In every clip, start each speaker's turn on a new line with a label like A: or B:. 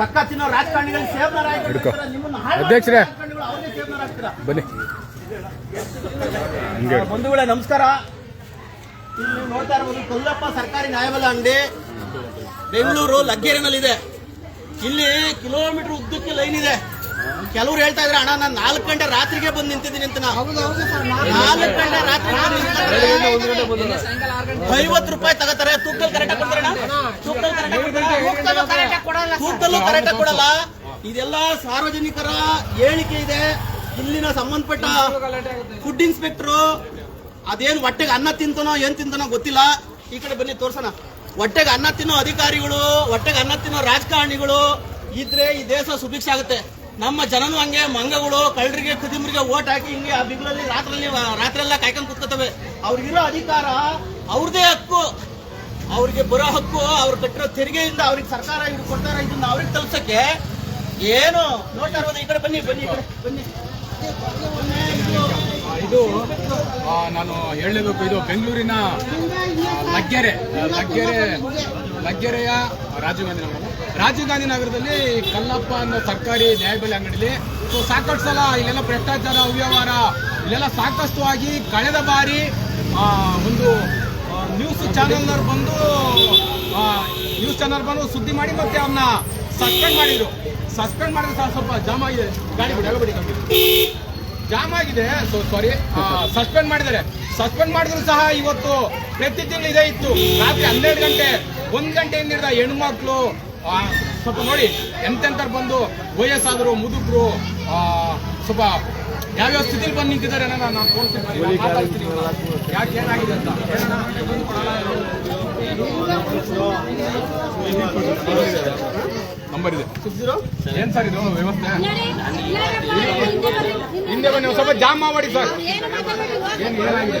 A: ತಕ್ಕ ತಿನ್ನೋ ರಾಜಕಾರಣಿಗಳಿಗೆ ಸೇವನ
B: ಹಿಡ್ಕೊ. ಅಧ್ಯಕ್ಷರೇ. ಬನ್ನಿ.
A: ಬಂಧುಗಳೇ ನಮಸ್ಕಾರ. ಇಲ್ಲಿ ನೀವು ನೋಡ್ತಾ ಇರ್ಬೋದು ಕೊಲ್ಲಪ್ಪ ಸರ್ಕಾರಿ ನ್ಯಾಯಬಲ ಅಂಗಡಿ ಬೆಂಗಳೂರು ಲಗ್ಗೆರೆನಲ್ಲಿದೆ. ಇಲ್ಲಿ ಕಿಲೋಮೀಟರ್ ಉದ್ದಕ್ಕೆ ಲೈನ್ ಇದೆ. ಕೆಲವ್ರು ಹೇಳ್ತಾ ಇದ್ರೆ ಅಣ್ಣ ನಾನು ನಾಲ್ಕು ಗಂಟೆ ರಾತ್ರಿಗೆ ಬಂದು ನಿಂತಿದ್ದೀನಿ ಅಂತ ನಾವು ನಾಲ್ಕು ಗಂಟೆ ರಾತ್ರಿ ಐವತ್ತು ರೂಪಾಯಿ ತಗೋತಾರೆ ತೂಕಲ್ ಕರೆಕ್ಟಾಗಿ ಕೊಡ್ತಾರೆ ತೂಕದಲ್ಲೂ ಕರೆಕ್ಟಾಗಿ ಕೊಡಲ್ಲ. ಇದೆಲ್ಲ ಸಾರ್ವಜನಿಕರ ಹೇಳಿಕೆ ಇದೆ. ಇಲ್ಲಿನ ಸಂಬಂಧಪಟ್ಟ ಫುಡ್ ಇನ್ಸ್ಪೆಕ್ಟರ್ ಅದೇನು ಹೊಟ್ಟೆಗೆ ಅನ್ನ ತಿಂತನೋ ಏನ್ ತಿಂತನೋ ಗೊತ್ತಿಲ್ಲ. ಈ ಕಡೆ ಬನ್ನಿ ತೋರ್ಸೋಣ. ಹೊಟ್ಟೆಗೆ ಅನ್ನ ತಿನ್ನೋ ಅಧಿಕಾರಿಗಳು ಹೊಟ್ಟೆಗೆ ಅನ್ನ ತಿನ್ನೋ ರಾಜಕಾರಣಿಗಳು ಇದ್ರೆ ಈ ದೇಶ ಸುಭಿಕ್ಷ ಆಗುತ್ತೆ. ನಮ್ಮ ಜನನು ಹಂಗೆ ಮಂಗಗಳು, ಕಳ್ಳರಿಗೆ, ಕುದಿಮರಿಗೆ ಓಟ್ ಹಾಕಿ ಹಿಂಗೆ ಆ ಬಿಗ್ಲಲ್ಲಿ ರಾತ್ರಿ ರಾತ್ರಿ ಎಲ್ಲ ಕಾಯ್ಕೊಂಡು ಕುತ್ಕೋತವೆ. ಅವ್ರಿಗಿರೋ ಅಧಿಕಾರ ಅವ್ರದೇ ಹಕ್ಕು. ಅವ್ರಿಗೆ ಬರೋ ಹಕ್ಕು, ಅವ್ರು ಕಟ್ಟಿರೋ ತೆರಿಗೆಯಿಂದ ಅವ್ರಿಗೆ ಸರ್ಕಾರ ಇದು ಕೊಡ್ತಾರ ಇದನ್ನ ಅವ್ರಿಗೆ ತಲುಪ್ಸಕ್ಕೆ ಏನು? ನೋಡ್ತಾ ಈ ಕಡೆ ಬನ್ನಿ ಬನ್ನಿ ಬನ್ನಿ. ಇದು
B: ನಾನು ಹೇಳಲೇಬೇಕು. ಇದು ಬೆಂಗಳೂರಿನ ಲಗ್ಗೆರೆ ಲಗ್ಗೆರೆ, ಲಗ್ಗೆರೆಯ ರಾಜೀವ್ ಗಾಂಧಿ ನಗರ ರಾಜೀವ್ ಗಾಂಧಿ ನಗರದಲ್ಲಿ ಕಲ್ಲಪ್ಪ ಅನ್ನೋ ಸರ್ಕಾರಿ ನ್ಯಾಯಬೆಲೆ ಅಂಗಡಿಲಿ. ಸೊ ಸಾಕಷ್ಟು ಸಲ ಇಲ್ಲೆಲ್ಲ ಭ್ರಷ್ಟಾಚಾರ, ಅವ್ಯವಹಾರ, ಇಲ್ಲೆಲ್ಲ ಸಾಕಷ್ಟು ಆಗಿ ಕಳೆದ ಬಾರಿ ಒಂದು ನ್ಯೂಸ್ ಚಾನೆಲ್ನವ್ರು ಬಂದು ನ್ಯೂಸ್ ಚಾನಲ್ ಬಂದು ಸುದ್ದಿ ಮಾಡಿ ಮತ್ತೆ ಅವನ್ನ ಸಸ್ಪೆಂಡ್ ಮಾಡಿದ್ರು. ಸಸ್ಪೆಂಡ್ ಮಾಡಿದ್ರೆ ಸಹ ಸ್ವಲ್ಪ ಜಾಮ್ ಆಗಿದೆ. ಗಾಡಿ ಬಿಡಿ ನಮಗೆ ಜಾಮ್ ಆಗಿದೆ. ಸೊ ಸಾರಿ ಸಸ್ಪೆಂಡ್ ಮಾಡಿದ್ದಾರೆ. ಸಸ್ಪೆಂಡ್ ಮಾಡಿದ್ರು ಸಹ ಇವತ್ತು ಪ್ರತಿ ತಿಂಗಳು ಇದೇ ಇತ್ತು. ರಾತ್ರಿ ಹನ್ನೆರಡು ಗಂಟೆ, ಒಂದು ಗಂಟೆಯಿಂದ ಹಿಡಿದ ಹೆಣ್ಮಕ್ಳು ಸ್ವಲ್ಪ ನೋಡಿ ಎಂತೆಂತರು ಬಂದು ವಯಸ್ಸಾದ್ರು ಮುದುಕರು ಆ, ಸ್ವಲ್ಪ ಯಾವ್ಯಾವ ಸ್ಥಿತಿಲಿ ಬಂದು ನಿಂತಿದ್ದಾರೆ ನಾನು ತೋರಿಸ್ತೀನಿ ಮಾತಾಡ್ತೀನಿ. ಯಾಕೆ ಏನಾಗಿದೆ ಅಂತ? ನಂಬರ್ ಇದೆ. ಏನ್ ಸರ್ ಇದು? ವ್ಯವಸ್ಥೆ? ಹಿಂದೆ ಬನ್ನಿ ಸ್ವಲ್ಪ ಜಾಮ್ ಮಾಡಿ ಸರ್ ಏನು ಏನಾಗಿದೆ?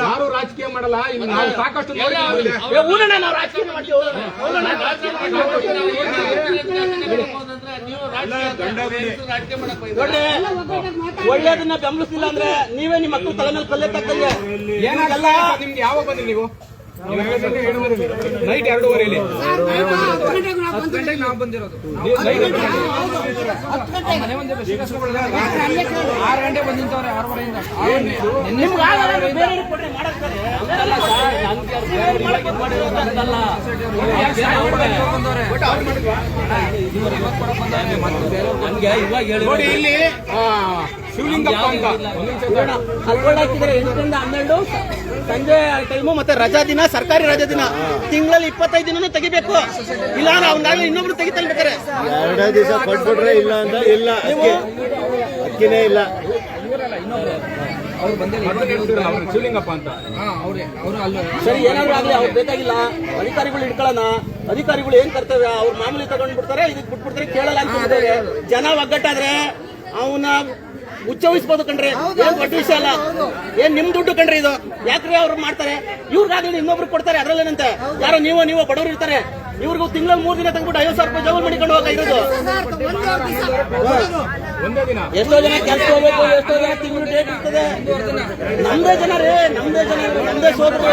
B: ಯಾರು ರಾಜಕೀಯ ಮಾಡಲ್ಲ ಇಲ್ಲಿ ನಾವು ಸಾಕಷ್ಟು
A: ಒಳ್ಳೇದನ್ನ ಬೆಂಬಲಿಸಿಲ್ಲ ಅಂದ್ರೆ ನೀವೇ ನಿಮ್ಮ ಮಕ್ಕಳು ತಲೆ ಮೇಲೆ ಕಲ್ಲೆ ತಕ್ಕಂಗೆ
B: ಏನಾಗಲ್ಲ? ನಿಮ್ಗೆ ಯಾವಾಗ ಬಂದ್ರಿ ನೀವು? ನೈಟ್ ಎರಡೂವರೆಯಲ್ಲಿ
C: ಆರು ಗಂಟೆ ಬಂದು ನಿಂತವ್ರೆ ಆರೂವರೆಯಿಂದ
A: ನಿಮ್ಗೆ ಆಗಲ್ಲ, ಬೇರೆ ಕೊಡ್ರಿ, ಮಾಡಕ್ತಾರೆ. ಹಂಗಲ್ಲ ಸರ್, ನನ್ಗೆ ಅದು ಬೇರೆ ಮಾಡಕ್ಕೆ ಇದ್ ಮಾಡಿರೋದು ಅಂತಲ್ಲ. ನನ್ಗೆ ಇವಾಗ ಹೇಳಿ
B: ನೋಡಿ ಇಲ್ಲಿ ಶಿವಲಿಂಗಪ್ಪ ಅಂತ
A: ಹನ್ನೆರಡು ಸಂಜೆ ಟೈಮು ಮತ್ತೆ ರಜಾ ದಿನ ಸರ್ಕಾರಿ ರಜಾ ದಿನ. ತಿಂಗಳಲ್ಲಿ ಇಪ್ಪತ್ತೈದು ದಿನನೂ ತೆಗಿಬೇಕು. ಇಲ್ಲ ನಾಳೆ ಇನ್ನೊಬ್ರು ತೆಗಿತಾನೆ ಬೇಕಾರೆ
D: ಎರಡೇ ದಿವಸ ಕೊಟ್ಬಿಟ್ರೆ ಇಲ್ಲ ಅಂತ ಇಲ್ಲ ಅಕ್ಕಿನೇ ಇಲ್ಲ.
B: ಶಿವಲಿಂಗಪ್ಪ ಅಂತ
A: ಸರಿ ಏನಾದ್ರು ಆಗ್ಲಿ ಅವ್ರು ಬೇಕಾಗಿಲ್ಲ. ಅಧಿಕಾರಿಗಳು ಇಟ್ಕೊಳ್ಳೋಣ ಅಧಿಕಾರಿಗಳು ಏನ್ ಕರ್ತವ್ಯ? ಅವ್ರು ಮಾಮೂಲಿ ತಗೊಂಡ್ಬಿಡ್ತಾರೆ ಇದಕ್ಕೆ ಇದಕ್ ಬಿಟ್ಬಿಡ್ತಾರೆ ಕೇಳಲ್ಲ ಅಂತ. ಜನ ಒಗ್ಗಟ್ಟಾದ್ರೆ ಅವನ ಉಚ್ಚವಿಸ್ಬೋದು ಕಣ್ರಿ ಏನ್ ದೊಡ್ಡ ವಿಷಯ ಅಲ್ಲ. ಏನ್ ನಿಮ್ ದುಡ್ಡು ಕಣ್ರಿ ಇದು? ಯಾಕ್ರಿ ಅವ್ರು ಮಾಡ್ತಾರೆ? ಇವ್ರಿಗಾಗ್ಲಿ ಇನ್ನೊಬ್ರು ಕೊಡ್ತಾರೆ ಅದ್ರಲ್ಲೇನಂತೆ? ಯಾರೋ ನೀವು ನೀವು ಬಡವರು ಇರ್ತಾರೆ. ಇವ್ರಿಗೂ ತಿಂಗಳ ಮೂರ್ ದಿನ ತಂದ್ಬಿಟ್ಟು ಐವತ್ತು ಸಾವಿರ ರೂಪಾಯಿ ಜಗಳ ಮಾಡಿಕೊಂಡು ಹೋಗ್ತಾ ಇರೋದು. ಎಷ್ಟೋ ಜನ ಕೆಲಸ ಹೋಗ್ಬೇಕು ಎಷ್ಟೋ ಜನ ತಿಂಗಳು ಡೇಟ್ ಇರ್ತದೆ. ನಮ್ದೇ ಜನ ರೇ ನಮ್ದೇ ಜನ ನಮ್ದೇ ಸೋದರು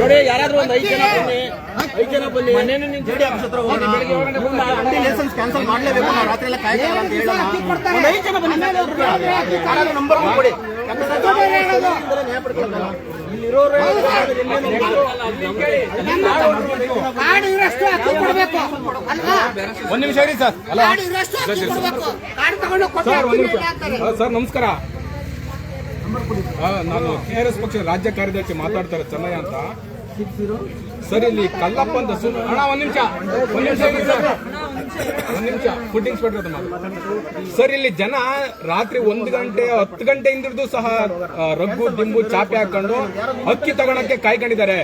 A: ನೋಡಿ ಯಾರಾದ್ರೂ ಒಂದು ಐದು ಜನ ಬನ್ನಿ ಐದು ಜನ ಬನ್ನಿ. ಮನೇನು ನಿನ್ ಜಡಿ ಆಫೀಸ್ ಹತ್ರ ಹೋಗಿ ಅಂಗಡಿ ಲೈಸೆನ್ಸ್ ಕ್ಯಾನ್ಸಲ್ ಮಾಡ್ಲೇಬೇಕು. ನಾವು ರಾತ್ರಿ ಎಲ್ಲ ಕಾಯ್ತಾರ ಅಂತ ಹೇಳೋಣ. ಒಂದು ಐದು ಜನ ಬನ್ನಿ. ಯಾರಾದ್ರೂ ನಂಬರ್ ಕೊಡಿ.
E: ಕೊಡ್ಬೇಕು
B: ಒಂದ್ ನಿಮಿಷ ಸರ್. ಅಲ್ಲ
E: ಅಕ್ಕಿ ಕೊಡ್ಬೇಕು
B: ಸರ್ ಸರ್, ನಮಸ್ಕಾರ. ನಾನು ಕೆ ಆರ್ ಎಸ್ ಪಕ್ಷದ ರಾಜ್ಯ ಕಾರ್ಯದರ್ಶಿ ಮಾತಾಡ್ತಾರೆ ಚೆನ್ನಯ್ಯ ಅಂತ. ಸರ್, ಇಲ್ಲಿ ಕಲ್ಲಪ್ಪ ಅಂತ ಅಣ್ಣ, ಒಂದ್ ನಿಮಿಷ. ಒಂದ್ ನಿಮಿಷ, ಒಂದು ನಿಮಿಷ. ಫುಡ್ ಇನ್ಸ್ಪೆಕ್ಟರ್ ಸರ್, ಇಲ್ಲಿ ಜನ ರಾತ್ರಿ ಒಂದು ಗಂಟೆ, ಹತ್ತು ಗಂಟೆಯಿಂದ ಸಹ ರಗ್ಗು, ದಿಂಬು, ಚಾಪೆ ಹಾಕೊಂಡು ಅಕ್ಕಿ ತಗೊಳಕ್ಕೆ ಕಾಯ್ಕೊಂಡಿದ್ದಾರೆ.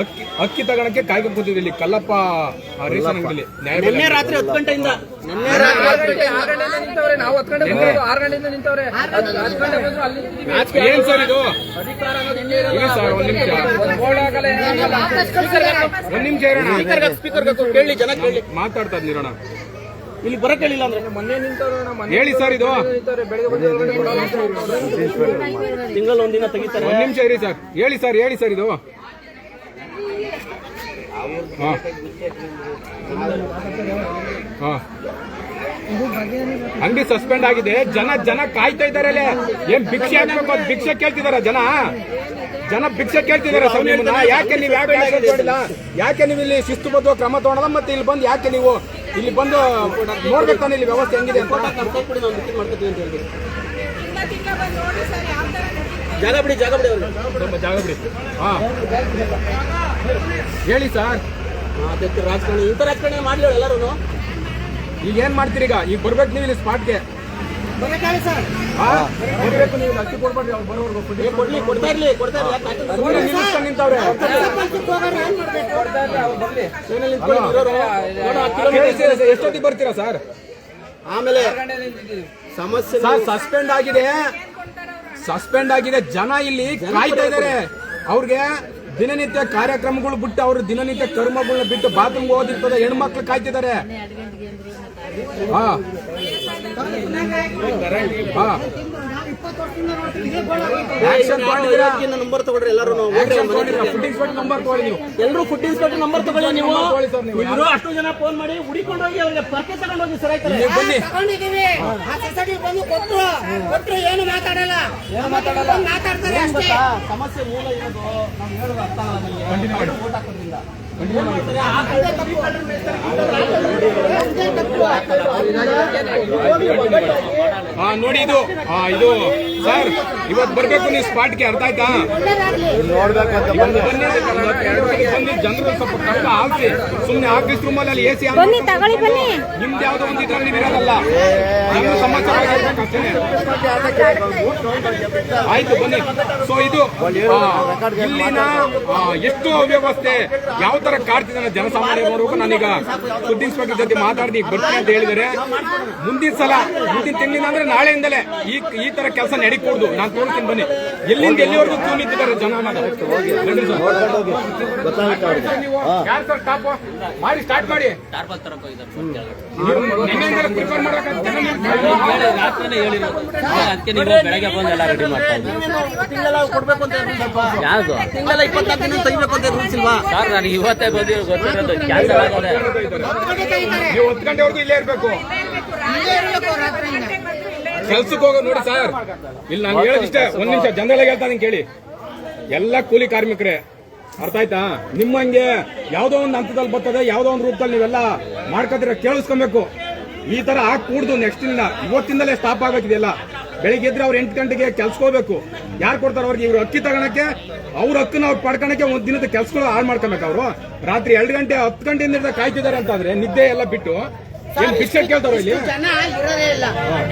B: ಅಕ್ಕಿ ಅಕ್ಕಿ ತಗೊಳಕ್ಕೆ ಕಾಯ್ಕೊಂಡು ಕೂತಿದ್ರು ಇಲ್ಲಿ. ಕಲ್ಲಪ್ಪ ಆ, ರೇಷನ್ ಅಂಗಡಿಲಿ.
A: ನಿನ್ನೆ ರಾತ್ರಿ ಹತ್ತು ಗಂಟೆಯಿಂದ. ನಿನ್ನೆ
C: ರಾತ್ರಿ ಗಂಟೆ ಆರು ಗಂಟೆಯಿಂದ ನಿಂತವ್ರೆ ನಾವು ಹತ್ತು ಗಂಟೆ ಬಂದಿದ್ದು, ಆರು ಗಂಟೆಯಿಂದ ನಿಂತವ್ರೆ. ಹತ್ತು ಹತ್ತು ಗಂಟೆ ಬಂದ್ರು ಅಲ್ಲಿ ನಿಂತಿದ್ದೀವಿ.
B: ಏನ್ ಸರ್ ಇದು?
C: ಅಧಿಕಾರ ಅನ್ನೋದು ಇಲ್ಲೇ ಇರಲ್ಲ.
B: ಇರಿ ಸರ್ ಒಂದ್ ನಿಮಿಷ.
C: ಒಂದ್ ಬೋರ್ಡ್ ಹಾಕಲ್ಲ, ಏನಾಗಲ್ಲ.
B: ಒಂದ್ ನಿಮಿಷ ಇರೋಣ.
A: ಸ್ಪೀಕರ್ ಕೇಳಿ ಜನ ಕೇಳಿ.
B: ಮಾತಾಡ್ತಾ ಇರೋಣ.
A: ಇಲ್ಲಿ ಬರಕ್ ಹೇಳಿಲ್ಲ ಅಂದ್ರೆ?
C: ಮೊನ್ನೆ ನಿಂತವ್ರು
B: ಹೇಳಿ ಸರ್ ಇದು.
C: ನಿಂತವ್ರೆ ಬೆಳಗ್ಗೆ ಬಂದು.
A: ತಿಂಗಳು ಒಂದಿನ ತೆಗಿತಾರೆ.
B: ಒಂದ್ ನಿಮಿಷ ಇರಿ ಸರ್. ಹೇಳಿ ಸರ್ ಹೇಳಿ ಸರ್ ಇದು. ಅಂಗಡಿ ಸಸ್ಪೆಂಡ್ ಆಗಿದೆ. ಜನ ಜನ ಕಾಯ್ತಾ ಇದ್ದಾರೆ ಅಲ್ಲಿ. ಏನ್ ಭಿಕ್ಷೆ ಹಾಕ್ಬೇಕು ಅಂತ ಭಿಕ್ಷೆ ಕೇಳ್ತಿದಾರ ಜನ? ಜನ ಭಿಕ್ಷೆ ಕೇಳ್ತಿದಾರೆ ಯಾಕೆ ನೀವು ಯಾಕೆ ಯಾಕೆ ನೀವು ಇಲ್ಲಿ ಶಿಸ್ತುಬದ್ಧ ಕ್ರಮ ತಗೊಂಡ ಮತ್ತೆ ಇಲ್ಲಿ ಬಂದು ಯಾಕೆ ನೀವು ಇಲ್ಲಿ ಬಂದು ನೋಡ್ಬೇಕು ತಾನೆ ಇಲ್ಲಿ ವ್ಯವಸ್ಥೆ ಹೆಂಗಿದೆ ಅಂತ?
A: ಜಾಗ ಬಿಡಿ ಜಾಗ ಬಿಡಿ
B: ಜಾಗ ಬಿಡಿ. ಹಾ. ಹೇಳಿ ಸರ್.
A: ಅದಕ್ಕೆ ರಾಜಕಾರಣಿ ಇಂಥ ರಾಜಕಾರಣಿ ಮಾಡ್ಲಿ ಎಲ್ಲರೂ
B: ಈಗ ಏನ್ ಮಾಡ್ತೀರಿ ಈಗ? ಈಗ ಬರ್ಬೇಕು ನೀವು ಇಲ್ಲಿ ಸ್ಪಾಟ್ಗೆ ಬರ್ಬೇಕು ನೀವು ಇಲ್ಲಿ ಅಕ್ಕಿ ಕೊಡ್ಬೇಡ್ರಿ ಅವ್ರು ಬರೋವರೆಗೂ food.
A: ಕೊಡ್ಲಿ ಕೊಡ್ತಾ ಇರ್ಲಿ ಕೊಡ್ತಾ ಇರ್ಲಿ ಯಾಕೆ ಹಾಕಿಲ್ಲ?
B: ಸುಮ್ನೆ ನಿಲ್ಲಿಸ್ಕೊಂಡು ನಿಂತವ್ರೆ.
A: ಏನಲ್ಲಿ ನಿಂತ್ಕೊಂಡು ಇರೋರು? ನೋಡು, ಹತ್ತು ಕಿಲೋಮೀಟರ್
B: ಕೇಳಿ ಸರ್, ಎಷ್ಟೊತ್ತಿಗೆ ಬರ್ತೀರಾ ಸರ್?
A: ಆಮೇಲೆ. ಸಮಸ್ಯೆ
B: ಸರ್ ಸಸ್ಪೆಂಡ್ ಆಗಿದೆ. ಸಸ್ಪೆಂಡ್ ಆಗಿದೆ ಜನ ಇಲ್ಲಿ ಕಾಯ್ತಾ ಇದಾರೆ. ಅವ್ರಿಗೆ ದಿನನಿತ್ಯ ಕಾರ್ಯಕ್ರಮಗಳು ಬಿಟ್ಟು ಅವರು ದಿನನಿತ್ಯ ಕರ್ಮಗಳನ್ನ ಬಿಟ್ಟು ಬಾತ್ರೂಮ್ ಓದಿರ್ತದೆ ಹೆಣ್ಮಕ್ಳು ಕಾಯ್ತಿದ್ದಾರೆ. ಹಾ. ಹಾ.
A: ನಂಬರ್ ತಗೊಳ್ರಿ ಎಲ್ಲರೂ ಎಲ್ಲರೂ ಫುಡ್ ಇನ್ಸ್ಪೆಕ್ಟರ್ ನಂಬರ್ ತಗೊಳ್ಳಿ ನೀವು. ಇವರು ಅಷ್ಟು ಜನ ಫೋನ್ ಮಾಡಿ ಹುಡಿಕೊಂಡು ಹೋಗಿ ಅವ್ರಿಗೆ ಪರ್ಕೆ ಸರ್ ಆಯ್ತಾರೆ
E: ತಗೊಂಡಿದೀವಿ ಆ ಸೊಸೈಟಿ ಬಂದು ಕೊಟ್ರು. ಕೊಟ್ರು ಏನು ಮಾತಾಡಲ್ಲ. ಮಾತಾಡ್ತಾರೆ ಅಷ್ಟೇ.
A: ಸಮಸ್ಯೆ ಮೂಲ ಇರೋದು ನಾವು ಹೇಳೋದು ಅರ್ಥ ಆಗಲ್ಲ ಓಟ್ ಹಾಕೋದ್ರಿಂದ.
B: ನೋಡಿ ಇದು. ಇದು. ಸರ್ ಇವತ್ತು ಬರ್ಬೇಕು ನೀವು ಸ್ಪಾಟ್ಗೆ ಅರ್ಥ ಆಯ್ತಾ?
D: ನೋಡ್ಬೇಕಂತ
B: ಬಂದು ಜನರು ಸ್ವಲ್ಪ ಕಷ್ಟ ಹಾಕಿ ಸುಮ್ಮನೆ ಆಫೀಸ್ ರೂಮಲ್ಲಿ ಅಲ್ಲಿ ಎ ಸಿ
F: ಬನ್ನಿ ತಗೊಳ್ಳಿ ಬನ್ನಿ.
B: ನಿಮ್ದು ಯಾವ್ದೋ ಒಂದು ಇದ್ರಲ್ಲಿ ಇರೋದಲ್ಲ. ಸಮಾಚಾರ ಆಯ್ತು ಬನ್ನಿ. ಸೊ ಇದು ಇಲ್ಲಿನ ಎಷ್ಟು ಅವ್ಯವಸ್ಥೆ ಯಾವ ತರ ಕಾಡ್ತಿದ್ದಾನೆ ಜನಸಾಮಾನ್ಯರವರೆಗೂ ನಾನೀಗ ಸುದ್ದಿ ಇನ್ಸ್ಪೆಕ್ಟರ್ ಜೊತೆ ಮಾತಾಡಿ ಈಗ ಬರ್ತೀನಿ ಅಂತ ಹೇಳಿದರೆ ಮುಂದಿನ ಸಲ ಮುಂದಿನ ತಿಂಗಳಿಂದ ಅಂದ್ರೆ ನಾಳೆಯಿಂದಲೇ ಈ ಈ ತರ ಕೆಲಸ ನಡೀಕೂಡ್ದು ನಾನು ತೋರಿಸ್ತೀನಿ ಬನ್ನಿ. ಎಲ್ಲಿಂದ ಎಲ್ಲಿವರೆಗೂ ಕ್ಯೂ ನಿಂತಿದ್ದಾರೆ ಜನ ಮಾಡಿ ಸ್ಟಾರ್ಟ್ ಮಾಡಿ. ಪ್ರಿಪೇರ್ ಮಾಡಕ್ಕೆ.
G: ರಾತ್ರಿನೇ ಹೇಳಿರೋದು ಅದಕ್ಕೆ ನೀವು ಬೆಳಗ್ಗೆ ಬಂದು ಎಲ್ಲ ರೆಡಿ ಮಾಡ್ತಾ ಇದ್ದೀವಿ
A: ತಿಂಗಳ ಕೊಡ್ಬೇಕು ಅಂತ ಇರ್ಲಿಲ್ಲಪ್ಪ
G: ಯಾವುದು?
A: ತಿಂಗಳ ಇಪ್ಪತ್ನಾಲ್ಕು ದಿನ ತೆಗಿಬೇಕು ಅಂತ ರೂಲ್ಸ್ ಇಲ್ವಾ
G: ಸರ್ ನನಗೆ ಇವತ್ತೇ ಬಂದಿರೋ ಗೊತ್ತಿರೋದು. ಕ್ಯಾನ್ಸಲ್ ಆಗೋದೆ.
B: ನೀವು ಹತ್ತು ಗಂಟೆವರೆಗೂ ಇಲ್ಲೇ ಇರ್ಬೇಕು ಕೆಲ್ಸಕ್ಕೆ ಹೋಗೋ ನೋಡಿ ಸರ್ ಇಲ್ಲಿ ನಾನು ಹೇಳೋದಿಷ್ಟೇ, ಒಂದ್ ನಿಮಿಷ ಜನರಲ್ ಹೇಳ್ತಾ ಕೇಳಿ. ಎಲ್ಲ ಕೂಲಿ ಕಾರ್ಮಿಕರೇ, ಅರ್ಥ ಆಯ್ತಾ? ನಿಮ್ಮಂಗೆ ಯಾವ್ದೋ ಒಂದು ಹಂತದಲ್ಲಿ ಬರ್ತದೆ, ಯಾವ್ದೋ ಒಂದು ರೂಪದಲ್ಲಿ ನೀವೆಲ್ಲ ಮಾಡ್ಕೊತೀರ ಕೇಳಿಸ್ಕೊಬೇಕು. ಈ ತರ ಹಾಕ್ ಕೂಡ್ದು ನೆಕ್ಸ್ಟ್ ಇಂದ, ಇವತ್ತಿಂದಲೇ ಸ್ಟಾಪ್ ಆಗ್ಬೇಕಿದೆಲ್ಲ ಬೆಳಿಗ್ಗೆ ಎದ್ರೆ ಅವ್ರು ಎಂಟು ಗಂಟೆಗೆ ಕೆಲ್ಸ್ಕೋಬೇಕು. ಯಾರು ಕೊಡ್ತಾರೆ ಅವ್ರಿಗೆ ಇವ್ರು ಅಕ್ಕಿ ತಗೊಳಕ್ಕೆ ಅವ್ರ ಹಕ್ಕನ್ನ ಅವ್ರು ಪಡ್ಕೊಳಕ್ಕೆ ಒಂದ್ ದಿನದ ಕೆಲ್ಸಗಳು ಹಾಳು ಮಾಡ್ಕೊಬೇಕು ಅವರು. ರಾತ್ರಿ ಎರಡು ಗಂಟೆ, ಹತ್ತು ಗಂಟೆಯಿಂದ ಕಾಯ್ತಿದ್ದಾರೆ ಅಂತಂದ್ರೆ ನಿದ್ದೆ ಎಲ್ಲ ಬಿಟ್ಟು ಏನ್ ಭಿಕ್ಷೆ ಕೇಳ್ತಾರೋ ಇಲ್ಲಿ?
E: ಜನ ಇರೋದೇ ಇಲ್ಲ.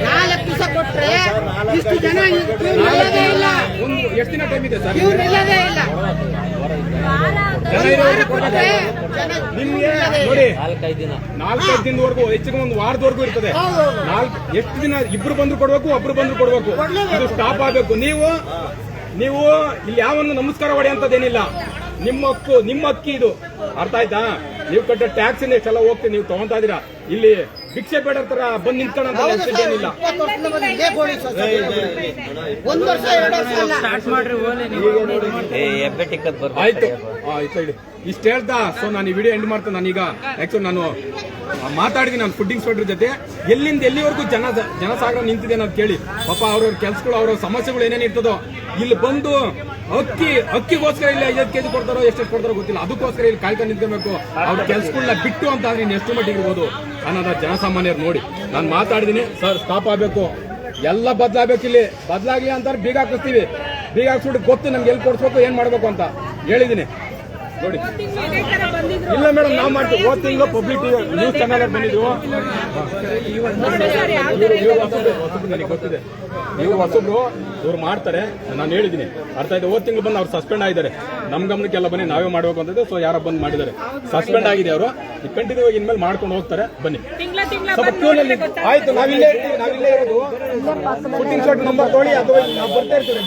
E: ನಾಲ್ಕು ದಿವಸ ಕೊಟ್ರೆ ಇಷ್ಟು ಜನ ಇವ್ರು ಇಲ್ಲ.
B: ಎಷ್ಟು ದಿನ ಟೈಮ್ ಇದೆ ಸರ್?
E: ಇವ್ರು ನಿಲ್ಲೋದೇ ಇಲ್ಲ.
B: ನಿಮ್ಗೆ ನೋಡಿ
G: ನಾಲ್ಕೈದು ದಿನ.
B: ದಿನದವರೆಗೂ ಹೆಚ್ಚಿಗೆ ಒಂದು ವಾರದವರೆಗೂ ಇರ್ತದೆ. ನಾಲ್ಕು ಎಷ್ಟು ದಿನ ಇಬ್ರು ಬಂದ್ರು ಕೊಡ್ಬೇಕು ಒಬ್ರು ಬಂದ್ರು ಕೊಡ್ಬೇಕು. ಇದು ಸ್ಟಾಪ್ ಆಗ್ಬೇಕು. ನೀವು ನೀವು ಇಲ್ಲಿ ಯಾವನ್ನು ನಮಸ್ಕಾರ ಹೊಡೆಯಂತದೇನಿಲ್ಲ ನಿಮ್ಮ ಹಕ್ಕು ನಿಮ್ಮ ಅಕ್ಕಿ ಇದು. ಅರ್ಥ ಆಯ್ತಾ? ನೀವು ಕಟ್ಟ ಟ್ಯಾಕ್ಸ್ ಎಷ್ಟೆಲ್ಲ ಹೋಗ್ತೀನಿ ನೀವು ತಗೊಂತಾ ಇದೀರಾ? ಇಲ್ಲಿ ಭಿಕ್ಷೆ ಬೇಡ ತರ ಬಂದ್ ನೆನ್ಸಿದ್ದು ಏನಿಲ್ಲ ಆಯ್ತು. ಆಯ್ತು ಹೇಳಿ. ಇಷ್ಟು ಹೇಳ್ತಾ ಸೊ ನಾನು ಈ ವಿಡಿಯೋ ಎಂಡ್ ಮಾಡ್ತೇನೆ ನಾನೀಗ. ಆಕ್ಚುಲಿ ನಾನು ಮಾತಾಡಿದೀನಿ ನಾನು ಫುಡ್ಡಿಂಗ್ ಇನ್ಸ್ಪೆಕ್ಟರ್ ಜೊತೆ. ಎಲ್ಲಿಂದ ಎಲ್ಲಿವರೆಗೂ ಜನ ಜನಸಾಗರ ನಿಂತಿದೆ ಅನ್ನೋದು ಕೇಳಿ. ಪಾಪ ಅವ್ರವ್ರ ಕೆಲಸಗಳು ಅವ್ರವ್ರ ಸಮಸ್ಯೆಗಳು ಏನೇನಿರ್ತದೋ ಇಲ್ಲಿ ಬಂದು ಅಕ್ಕಿ ಅಕ್ಕಿಗೋಸ್ಕರ ಇಲ್ಲಿ ಐದು ಕೆಜಿ ಕೊಡ್ತಾರೋ ಎಷ್ಟು ಕೊಡ್ತಾರೋ ಗೊತ್ತಿಲ್ಲ. ಅದಕ್ಕೋಸ್ಕರ ಇಲ್ಲಿ ಕಾಯ್ಕೊಂಡು ನಿಂತ್ಕೋಬೇಕು ಅವ್ರ ಕೆಲ್ಸಗಳನ್ನ ಬಿಟ್ಟು ಅಂತ ಆದ್ರೆ ಇನ್ನು ಎಷ್ಟು ಮಟ್ಟಿಗೆ ಇರ್ಬೋದು. ಅನ್ನೋದ ಜನಸಾಮಾನ್ಯರು ನೋಡಿ. ನಾನು ಮಾತಾಡಿದೀನಿ, ಸರ್ ಸ್ಟಾಪ್ ಆಗಬೇಕು. ಎಲ್ಲ ಬದಲಾಗಬೇಕು ಇಲ್ಲಿ. ಬದಲಾಗಿ ಅಂತಾರೆ, ಬೀಗ ಹಾಕಿಸ್ತೀವಿ. ಬೀಗ ಹಾಕ್ಸ್ಬಿಟ್ಟು ಗೊತ್ತು ನಮ್ಗೆ ಎಲ್ಲಿ ಕೊಡ್ಸ್ಬೇಕು, ಏನ್ ಮಾಡ್ಬೇಕು ಅಂತ ಹೇಳಿದೀನಿ. ನೋಡಿ. ಇಲ್ಲ ಮೇಡಮ್ ನಾವು ಮಾಡ್ತೀವಿ. ಹೋದ ತಿಂಗಳು ಪಬ್ಲಿಕ್ ನ್ಯೂಸ್ ಚಾನಲ್ ಬಂದಿದ್ವು. ನನಗೆ ಗೊತ್ತಿದೆ. ನೀವು ಹೊಸಬ್ರು ಇವ್ರು ಮಾಡ್ತಾರೆ. ನಾನು ಹೇಳಿದ್ದೀನಿ. ಅರ್ಥ ಆಯ್ತು? ಹೋದ ತಿಂಗಳು ಬಂದು ಅವ್ರು ಸಸ್ಪೆಂಡ್ ಆಗಿದ್ದಾರೆ. ನಮ್ ಗಮನಕ್ಕೆಲ್ಲ ಬನ್ನಿ ನಾವೇ ಮಾಡಬೇಕು ಅಂತ ಸೊ ಯಾರ ಬಂದ್ ಮಾಡಿದ್ದಾರೆ. ಸಸ್ಪೆಂಡ್ ಆಗಿದೆ ಅವರು. ಕಂಟಿನ್ಯೂ ಆಗಿ ಇನ್ಮೇಲೆ ಮಾಡ್ಕೊಂಡು ಹೋಗ್ತಾರೆ. ಬನ್ನಿ. ಸ್ವಲ್ಪ ಕ್ಯೂನಲ್ಲಿ ಆಯ್ತು ನಾವಿಲ್ಲೇ ಇರ್ತೀವಿ ನಾವಿಲ್ಲೇ ಇರೋದು. ಶಾಟ್ ನಂಬರ್ ತೋಳಿ ಅಥವಾ ನಾವು ಬರ್ತಾ ಇರ್ತೀವಿ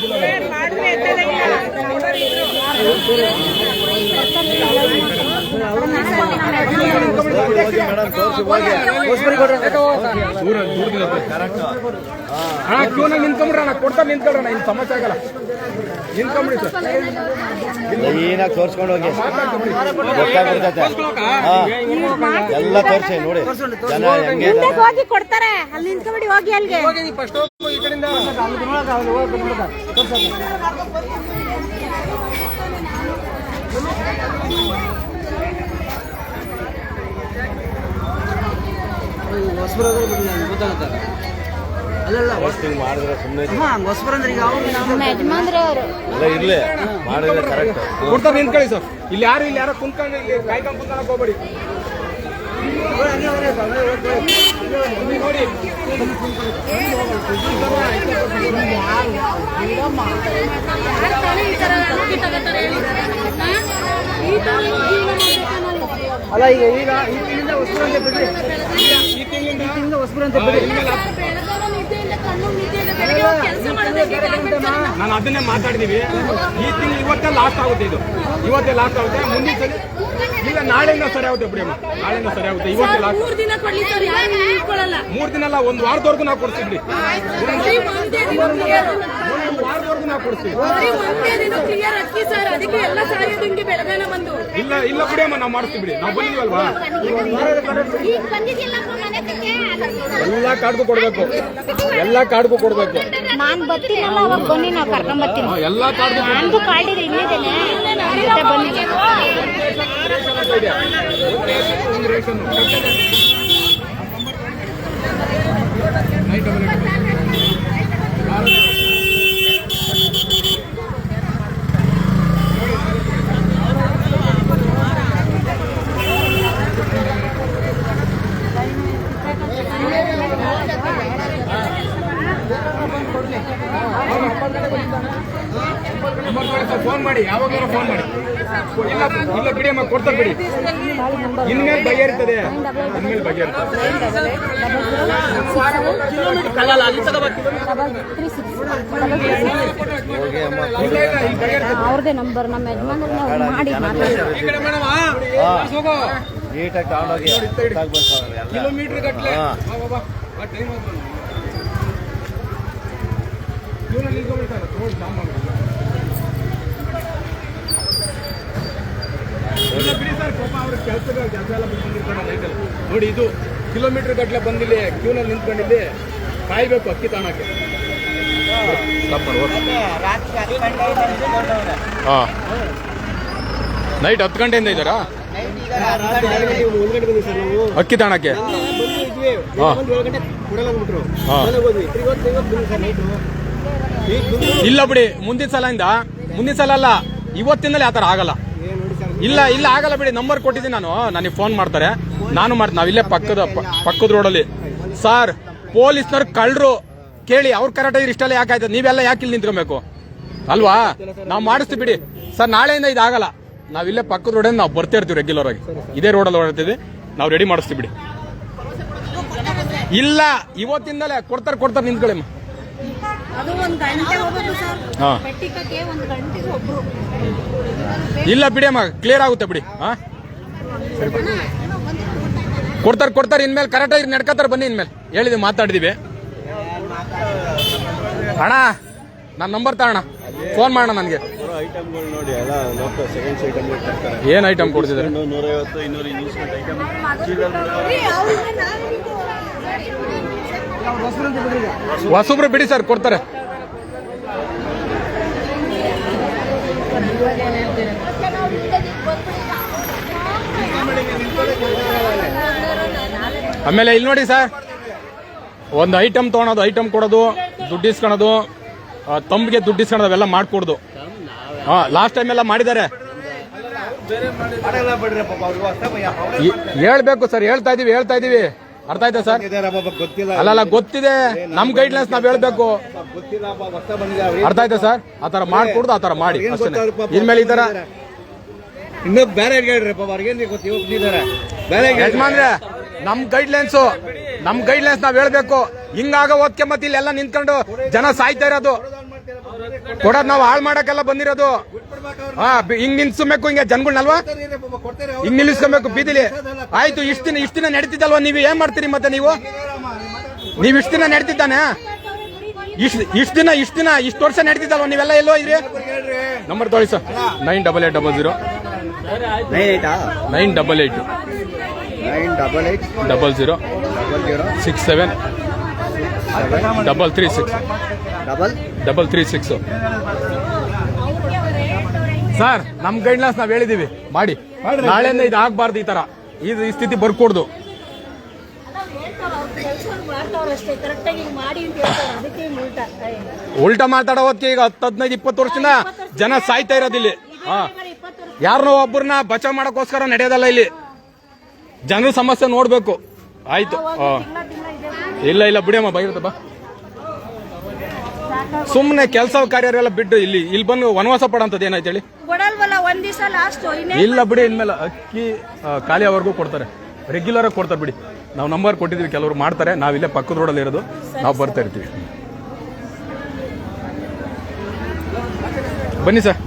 B: ಅಣ್ಣ ನಿಂತ್ಕೊಳ್ಳೋಣ ಇನ್ನು ಸಮಸ್ಯೆ ಆಗಲ್ಲ ಸರ್
D: ಏನಾಗಿ ತೋರಿಸ್ಕೊಂಡು ಹೋಗಿ ಎಲ್ಲ ತೋರಿಸಿ ನೋಡಿ ಜನ ಹೆಂಗೆ
F: ಹೋಗಿ ಕೊಡ್ತಾರೆ ಅಲ್ಲಿ ನಿಂತ್ಕೊಬಿಡಿ ಹೋಗಿ ಅಲ್ಲಿಗೆ
C: ಫಸ್ಟ್ ಈ ಕಡೆಯಿಂದ
D: ಹಿಂಗ್ ಮಾಡಿದ್ರೆ ಸುಮ್ಮನೆ
F: ನಮ್ಮ ಯಜಮಾನ್ರೆ ಅವರು
D: ಇರ್ಲಿ. ಮಾಡಿದ್ರೆ ಕರೆಕ್ಟ್
B: ಕೊಡ್ತಾರೆ ನಿಂತ್ಕೊಳ್ಳಿ ಸರ್. ಇಲ್ಲಿ ಯಾರು ಇಲ್ಲಿ ಯಾರೋ ಕುಂತ್ಕೊಂಡು ಇಲ್ಲಿ ಕಾಯ್ಕೊಂಡು ಕುಂತ್ಕೊಳಕ್ ಹೋಗ್ಬೇಡಿ. ನೋಡಿ
C: ಅಲ್ಲ ಈಗ ಈಗ ಈ ತಿಂಗಳಿಂದ ಅಂತ ಬಿಡ್ರಿ. ಈ ತಿಂಗಳಿಂದ ಹೊಸಬರಂತೆ ಬಿಡ್ರಿ.
B: ನಾನು ಅದನ್ನೇ ಮಾತಾಡಿದೀವಿ. ಈ ತಿಂಗಳು ಇವತ್ತೇ ಲಾಸ್ಟ್ ಆಗುತ್ತೆ ಇದು. ಇವತ್ತೇ ಲಾಸ್ಟ್ ಆಗುತ್ತೆ. ಮುಂದಿನ ಸಲ ಇಲ್ಲ ನಾಳೆಯಿಂದ ಸರಿ ಆಗುತ್ತೆ ಬಿಡಿ ನಾಳೆಯಿಂದ ಸರಿ ಆಗುತ್ತೆ. ಇವತ್ತೇ ಲಾಸ್ಟ್
F: ಮೂರ್ ದಿನ ಸರ್
B: ಅಲ್ಲ ಒಂದು ವಾರದವರೆಗೂ ನಾವು ಕೊಡ್ತೀವಿ
F: ಕ್ಲಿಯರ್ ಅಕ್ಕಿ ಸರ್ ಅದಕ್ಕೆ ಎಲ್ಲ ಸಾಯೋದು ಹಿಂಗೆ ಬೆಳಗಾನ ಬಂದು.
B: ಇಲ್ಲ ಇಲ್ಲ ಬಿಡಿ ಅಮ್ಮ ನಾವು ಮಾಡಿಸ್ತೀವಿ ಬಿಡಿ. ನಾವು ಎಲ್ಲಾ ಕಾರ್ಡ್ ಕೊಡ್ಬೇಕು. ಎಲ್ಲಾ ಕಾಡ್ಗೂ ಕೊಡ್ಬೇಕು.
F: ನಾನ್ ಬರ್ತೀನಲ್ಲ ಅವಾಗ ಬನ್ನಿ ನಾವು ಕರ್ಕೊಂಡ್ ಬರ್ತೀನಿ.
B: ಎಲ್ಲ ಎಲ್ಲಾ ಕಾರ್ಡ್
F: ನಂದು ಕಾರ್ಡ್ ಇದೆ ಇಲ್ಲಿದ್ದೇನೆ ಮತ್ತೆ ಬನ್ನಿ.
B: ನೈಟ್ ಫೋನ್ ಮಾಡಿ ಯಾವಾಗಲೂ ಫೋನ್ ಮಾಡಿ ಇಲ್ಲ ಇಲ್ಲ ಬಿಡಿ ಅಮ್ಮ ಕೊಡ್ತಾ ಬಿಡಿ ಇನ್ಮೇಲೆ ಬಗೆಹರಿತದೆ ಇನ್ಮೇಲೆ ಬಗೆಹರಿತದೆ
F: ಅವ್ರದೇ ನಂಬರ್ ನಮ್ಮ ಯಜಮಾನ ಮಾಡಿ
D: ನೀಟಾಗಿ ತಗೊಂಡೋಗಿ.
B: ಕಿಲೋಮೀಟರ್ ಗಟ್ಟಲೆ ಬಿಡಿ ಸರ್ ಪಾಪ ಅವ್ರ ಕೆಲಸದ ಕೆಲಸ ಎಲ್ಲ ಬಂದಿರ್ತಾರೆ ನೋಡಿ ಇದು ಕಿಲೋಮೀಟರ್ ಗಟ್ಟಲೆ ಬಂದಿಲ್ಲಿ ಕ್ಯೂನಲ್ಲಿ ನಿಂತ್ಕೊಂಡಿಲ್ಲಿ ಕಾಯ್ಬೇಕು ಅಕ್ಕಿ ತಾಣಕ್ಕೆ. ಹಾಂ. ನೈಟ್ ಹತ್ತು ಗಂಟೆಯಿಂದ ಇದ್ದಾರಾ? ಅಕ್ಕಿ ತಾಣಕ್ಕೆ. ಇಲ್ಲ ಬಿಡಿ ಮುಂದಿನ ಸಲ ಇಂದ ಮುಂದಿನ ಸಲ ಅಲ್ಲ ಇವತ್ತಿಂದಲೇ ಆತರ ಆಗಲ್ಲ. ಇಲ್ಲ ಇಲ್ಲ ಆಗಲ್ಲ ಬಿಡಿ ನಂಬರ್ ಕೊಟ್ಟಿದ್ದೀನಿ ನಾನು. ನನಗೆ ಫೋನ್ ಮಾಡ್ತಾರೆ. ನಾನು ಮಾಡ್ತೀನಿ ನಾವಿಲ್ಲೇ ಪಕ್ಕದ ಪಕ್ಕದ ರೋಡಲ್ಲಿ ಸರ್ ಪೊಲೀಸ್ನವ್ರು ಕಳ್ರು. ಕೇಳಿ ಅವ್ರ ಕರೆಕ್ಟಾಗಿ ಇಷ್ಟೆಲ್ಲ ಯಾಕೆ ಆಯ್ತದೆ ನೀವೆಲ್ಲ ಯಾಕೆ ಇಲ್ಲಿ ನಿಂತ್ಕೊಬೇಕು? ಅಲ್ವಾ? ನಾವು ಮಾಡಿಸ್ತೀವಿ ಬಿಡಿ. ಸರ್ ನಾಳೆಯಿಂದ ಇದಾಗಲ್ಲ. ನಾವಿಲ್ಲೇ ಪಕ್ಕದ ರೋಡಲ್ಲಿ ನಾವು ಬರ್ತಾ ಇರ್ತೀವಿ ರೆಗ್ಯುಲರ್ ಆಗಿ. ಇದೇ ರೋಡಲ್ಲಿ ಓಡಾಡ್ತೀವಿ ನಾವು ರೆಡಿ ಮಾಡಿಸ್ತೀವಿ ಬಿಡಿ. ಇಲ್ಲ ಇವತ್ತಿಂದಲೇ ಕೊಡ್ತಾರೆ ಕೊಡ್ತಾರೆ ನಿಂತ್ಕೊಳ್ಳಿ ಇಲ್ಲ ಬಿಡಿ ಅಮ್ಮ ಕ್ಲಿಯರ್ ಆಗುತ್ತೆ ಬಿಡಿ ಹಾ. ಕೊಡ್ತಾರೆ ಕೊಡ್ತಾರೆ ಇನ್ಮೇಲೆ ಕರೆಕ್ಟಾಗಿ ನಡ್ಕೊತಾರೆ ಬನ್ನಿ ಇನ್ಮೇಲೆ. ಹೇಳಿದ್ವಿ ಮಾತಾಡಿದೀವಿ. ಅಣ್ಣ ನನ್ನ ನಂಬರ್ ತಾಣ ಫೋನ್ ಮಾಡೋಣ ನನಗೆ.
D: ಐಟಮ್ಗಳು ನೋಡಿ ಎಲ್ಲ ನೋಡ್ಕೊ ಸೆಕೆಂಡ್ಸ್ ಐಟಮ್ ತರ್ತಾರೆ
B: ಏನು ಐಟಮ್ ಕೊಡ್ತಿದ್ದಾರೆ?
D: ನೂರೈವತ್ತು ಇನ್ನೂರು ಇಂಗ್ಲೀಷ್ ಐಟಮ್
B: ಹೊಸಬ್ರು ಬಿಡಿ ಸರ್ ಕೊಡ್ತಾರೆ. ಆಮೇಲೆ ಇಲ್ಲಿ ನೋಡಿ ಸರ್ ಒಂದು ಐಟಮ್ ತೊಗೊಳೋದು ಐಟಮ್ ಕೊಡೋದು ದುಡ್ಡು ಇಸ್ಕೊಳೋದು ತಂಬಿಗೆ ದುಡ್ಡು ಇಸ್ಕೊಳೋದು ಅವೆಲ್ಲ ಮಾಡ್ಕೊಡ್ದು. ಹಾಂ ಲಾಸ್ಟ್ ಟೈಮ್ ಎಲ್ಲ ಮಾಡಿದ್ದಾರೆ. ಹೇಳ್ಬೇಕು ಸರ್ ಹೇಳ್ತಾ ಇದೀವಿ ಹೇಳ್ತಾ ಇದೀವಿ. ಅರ್ಥ ಆಯ್ತಾ ಸರ್?
D: ಅಲ್ಲ
B: ಅಲ್ಲ ಗೊತ್ತಿದೆ. ನಮ್ ಗೈಡ್ಲೈನ್ಸ್ ನಾವ್ ಹೇಳ್ಬೇಕು. ಅರ್ಥ ಆಯ್ತಾ ಸರ್? ಆತರ ಮಾಡ್ಕೊಡ್ದು ಆತರ ಮಾಡಿ ಇನ್ಮೇಲೆ ಈ ತರ
D: ಇನ್ನೂ ಬೇರೆ ಹೇಳ್ರಿ ಬೇರೆ
B: ಯಜಮಾನ್ರೆ ನಮ್ ಗೈಡ್ಲೈನ್ಸ್ ನಮ್ ಗೈಡ್ಲೈನ್ಸ್ ನಾವ್ ಹೇಳ್ಬೇಕು. ಹಿಂಗಾಗ ಓದ್ಕೆ ಮತ್ತೆ ಇಲ್ಲೆಲ್ಲ ನಿಂತ್ಕೊಂಡು ಜನ ಸಾಯ್ತಾ ಇರೋದು. ಕೊಡೋದ್ ನಾವು ಹಾಳು ಮಾಡಕ್ಕೆಲ್ಲ ಬಂದಿರೋದು. ಹಾ ಹಿಂಗ್ ನಿಲ್ಸ್ಬೇಕು ಹಿಂಗೆ ಜನಗಳನ್ನಲ್ವಾ
D: ಕೊಡ್ತಾರೆ
B: ಹಿಂಗ್ ನಿಲ್ಲಿಸ್ಕೊಬೇಕು ಬೀದಿಲಿ. ಆಯ್ತು ಇಷ್ಟ ದಿನ ಇಷ್ಟ ದಿನ ನಡೀತಿದ್ದಲ್ವಾ? ನೀವು ಏನ್ ಮಾಡ್ತೀರಿ ಮತ್ತೆ ನೀವು? ನೀವ್ ಇಷ್ಟ ದಿನ ನಡೀತಿದ್ದಾನೆ? ಇಷ್ಟ ಇಷ್ಟ ದಿನ ಇಷ್ಟ ದಿನ ಇಷ್ಟು ವರ್ಷ ನಡೀತಿದ್ದಲ್ವಾ ನೀವೆಲ್ಲ ಎಲ್ಲೋ ಇದ್ರಿ? ನಂಬರ್ ತೊಳಿ sir nine double eight double zero
D: nine eight
B: nine double eight
D: nine double eight
B: double zero
D: double zero
B: six seven double three six
D: double?
B: Double three six. Sir ನಮ್ ಗೈಡ್ಲೈನ್ಸ್ ನಾವ್ ಹೇಳಿದೀವಿ. ಮಾಡಿ. ನಾಳೆಯಿಂದ ಇದು ಆಗ್ಬಾರ್ದು ಈ ತರ. ಇದು ಈ ಸ್ಥಿತಿ ಬರ್ಕೊಡ್ದು.
F: ಉಲ್ಟ ಮಾತಾಡೋದಕ್ಕೆ ಕರೆಕ್ಟಾಗಿ ಮಾಡಿ ಅಂತ ಹೇಳ್ತಾರೆ ಅದಕ್ಕೆ ಉಲ್ಟಾ
B: ಉಲ್ಟಾ ಮಾತಾಡೋ ಹೊತ್ತಿಗೆ ಈಗ ಹತ್ತು ಹದಿನೈದು ಇಪ್ಪತ್ತು ವರ್ಷದಿಂದ ಜನ ಸಾಯ್ತಾ ಇರೋದಿಲ್ಲಿ. ಹಾ. ಯಾರನ್ನೋ ಒಬ್ಬರನ್ನ ಬಚಾವ್ ಮಾಡೋಕ್ಕೋಸ್ಕರ ನಡೆಯೋದಲ್ಲ ಇಲ್ಲಿ. ಜನರ ಸಮಸ್ಯೆ ನೋಡ್ಬೇಕು. ಆಯ್ತು. ಇಲ್ಲ ಇಲ್ಲ ಬಿಡಿಯಮ್ಮ ಬೈರುತ್ತೆ ಬಾ. ಸುಮ್ಮನೆ ಕೆಲಸ ಕಾರ್ಯರೆಲ್ಲ ಬಿಟ್ಟು ಇಲ್ಲಿ ಇಲ್ಲಿ ಬಂದು ವನವಾಸ ಪಡೋಂಥದ್ದು ಏನಾಯ್ತು ಹೇಳಿ?
F: ಕೊಡಲ್ವಲ್ಲ ಒಂದ್ ದಿವಸ ಲಾಸ್ಟ್
B: ಇಲ್ಲ ಬಿಡಿ ಇನ್ಮೇಲೆ ಅಕ್ಕಿ ಖಾಲಿ ಅವರೆಗೂ ಕೊಡ್ತಾರೆ. ರೆಗ್ಯುಲರ್ ಆಗಿ ಕೊಡ್ತಾರೆ ಬಿಡಿ. ನಾವು ನಂಬರ್ ಕೊಟ್ಟಿದ್ದೀವಿ ಕೆಲವರು ಮಾಡ್ತಾರೆ. ನಾವಿಲ್ಲೇ ಪಕ್ಕದ ರೋಡಲ್ಲಿ ಇರೋದು. ನಾವು ಬರ್ತಾ ಇರ್ತೀವಿ. ಬನ್ನಿ ಸರ್.